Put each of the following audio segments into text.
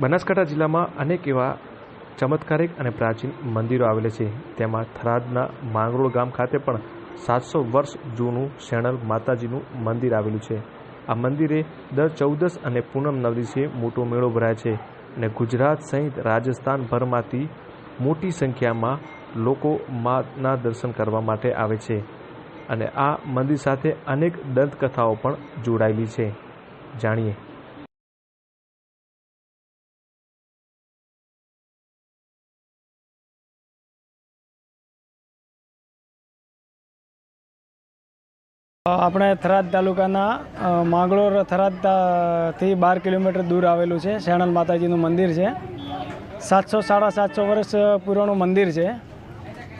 બનાસકાંઠા જિલ્લામાં અનેક એવા ચમત્કારિક અને પ્રાચીન મંદિરો આવેલા છે. તેમાં થરાદના માંગરોળ ગામ ખાતે પણ સાતસો વર્ષ જૂનું શેણલ માતાજીનું મંદિર આવેલું છે. આ મંદિરે દર ચૌદસ અને પૂનમ નવરીસે મોટો મેળો ભરાય છે અને ગુજરાત સહિત રાજસ્થાનભરમાંથી મોટી સંખ્યામાં લોકો માના દર્શન કરવા માટે આવે છે અને આ મંદિર સાથે અનેક દંતકથાઓ પણ જોડાયેલી છે. જાણીએ આપણે થરાદ તાલુકાના માંગળોર માંગરોળ થરાદ તા- થી બાર કિલોમીટર દૂર આવેલું છે, શેણલ માતાજીનું મંદિર છે. સાતસો, સાડા સાતસો વર્ષ પુરાણું મંદિર છે.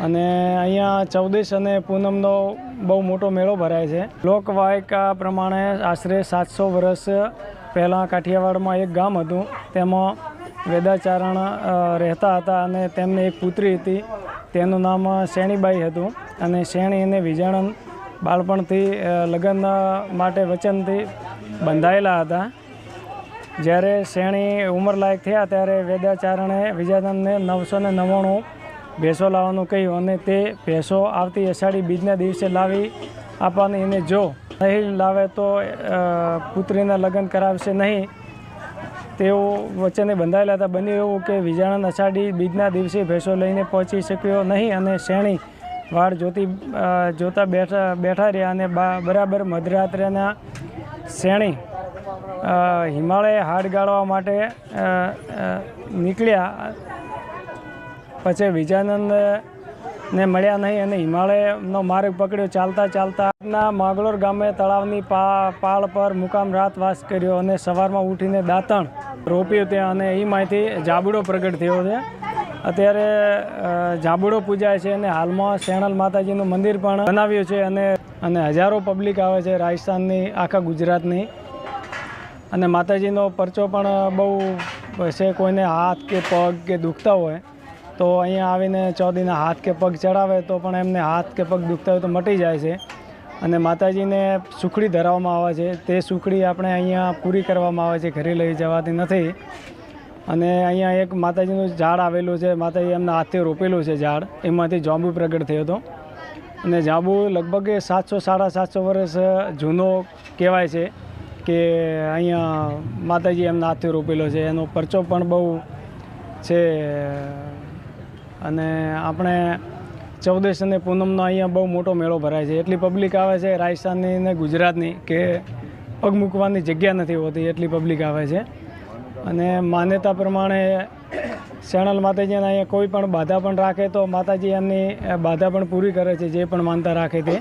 અને અહીંયા ચૌદશ અને પૂનમનો બહુ મોટો મેળો ભરાય છે. લોકવાયકા પ્રમાણે આશરે સાતસો વર્ષ પહેલાં કાઠિયાવાડમાં એક ગામ હતું. તેમાં વેદાચારણ રહેતા હતા અને તેમને એક પુત્રી હતી. તેનું નામ શેણીબાઈ હતું અને શેણી અને વિજાણન બાળપણથી લગ્ન માટે વચનથી બંધાયેલા હતા. જ્યારે શ્રેણી ઉંમરલાયક થયા, ત્યારે વેદાચારણે વિજાનંદને નવસો ને નવ્વાણું ભેંસો લાવવાનું કહ્યું અને તે ભેંસો આવતી અષાઢી બીજના દિવસે લાવી આપવાની એને જો નહીં લાવે તો પુત્રીના લગ્ન કરાવશે નહીં. તેઓ વચ્ચેને બંધાયેલા હતા. બન્યું એવું કે વિજાણન અષાઢી બીજના દિવસે ભેંસો લઈને પહોંચી શક્યો નહીં અને શેણી વાડ જોતી જોતા બેઠા બેઠા રહ્યા અને બરાબર મધરાત્રેના શ્રેણી હિમાલય હાડ ગાળવા માટે નીકળ્યા. પછી વિજાનંદ ને મળ્યા નહીં અને હિમાલયનો માર્ગ પકડ્યો. ચાલતા ચાલતા ના માગલોર ગામે તળાવની પાળ પર મુકામ રાત વાસ કર્યો અને સવારમાં ઉઠીને દાંતણ રોપ્યું ત્યાં અને એમાંથી જાબડો પ્રગટ થયો છે. અત્યારે જાબુડો પૂજાય છે અને હાલમાં શેણલ માતાજીનું મંદિર પણ બનાવ્યું છે અને અને હજારો પબ્લિક આવે છે રાજસ્થાનની, આખા ગુજરાતની. અને માતાજીનો પરચો પણ બહુ છે, કોઈને હાથ કે પગ કે દુખતા હોય, તો અહીંયા આવીને ચોદીના હાથ કે પગ ચડાવે તો પણ એમને હાથ કે પગ દુખતા હોય તો મટી જાય છે. અને માતાજીને સુખડી ધરાવવામાં આવે છે. તે સુખડી આપણે અહીંયા પૂરી કરવામાં આવે છે, ઘરે લઈ જવાતી નથી. અને અહીંયા એક માતાજીનું ઝાડ આવેલું છે. માતાજી એમના હાથથી રોપેલું છે ઝાડ. એમાંથી જાંબુ પ્રગટ થયો હતો. અને જાંબુ લગભગ સાતસો, સાડા સાતસો વર્ષ જૂનો કહેવાય છે કે અહીંયા માતાજી એમના હાથથી રોપેલો છે. એનો પરચો પણ બહુ છે. અને આપણે ચૌદશ અને પૂનમનો અહીંયા બહુ મોટો મેળો ભરાય છે. એટલી પબ્લિક આવે છે રાજસ્થાનની ને ગુજરાતની કે પગ મૂકવાની જગ્યા નથી હોતી. એટલી પબ્લિક આવે છે. અને માન્યતા પ્રમાણે શેણલ માતાજીને અહીંયા કોઈ પણ બાધા પણ રાખે તો માતાજી એમની બાધા પણ પૂરી કરે છે, જે પણ માનતા રાખે તે.